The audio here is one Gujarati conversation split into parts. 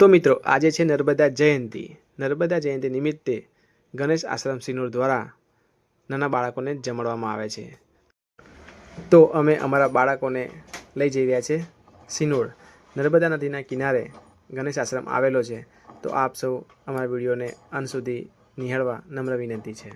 તો મિત્રો, આજે છે નર્મદા જયંતિ. નર્મદા જયંતિ નિમિત્તે ગણેશ આશ્રમ સિનોર દ્વારા નાના બાળકોને જમાડવામાં આવે છે. તો અમે અમારા બાળકોને લઈ જઈ રહ્યા છે સિનોર. નર્મદા નદીના કિનારે ગણેશ આશ્રમ આવેલો છે. તો આપ સૌ અમારા વિડીયોને અંત સુધી નિહાળવા નમ્ર વિનંતી છે.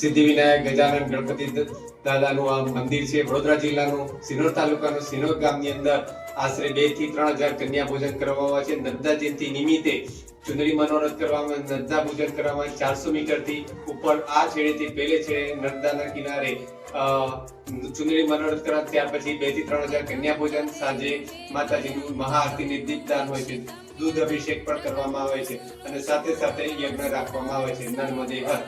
સિદ્ધિવિનાયક, ગજાનન ગણપતિ દાદાનું આ મંદિર છે. વડોદરા જિલ્લાનું સિનોર તાલુકાનું સિનોર ગામની અંદર આશરે બેથી ત્રણ હજાર કન્યા ભોજન કરવામાં છે. નર્મદા જયંતિ નિમિત્તે ચુંદડી મનોરથ કરવામાં, નર્મદા પૂજન કરવામાં ચારસો મીટરથી ઉપર આ છેડેથી પેલે છેડે નર્મદાના કિનારે ચુંદડી મનોરથ કરવા ત્યાર પછી બેથી ત્રણ હજાર કન્યા ભોજન સાંજે માતાજીનું મહાઆરતી દીપદાન હોય છે. દૂધ અભિષેક પણ કરવામાં આવે છે. અને સાથે સાથે યજ્ઞ રાખવામાં આવે છે. નર્મદે હર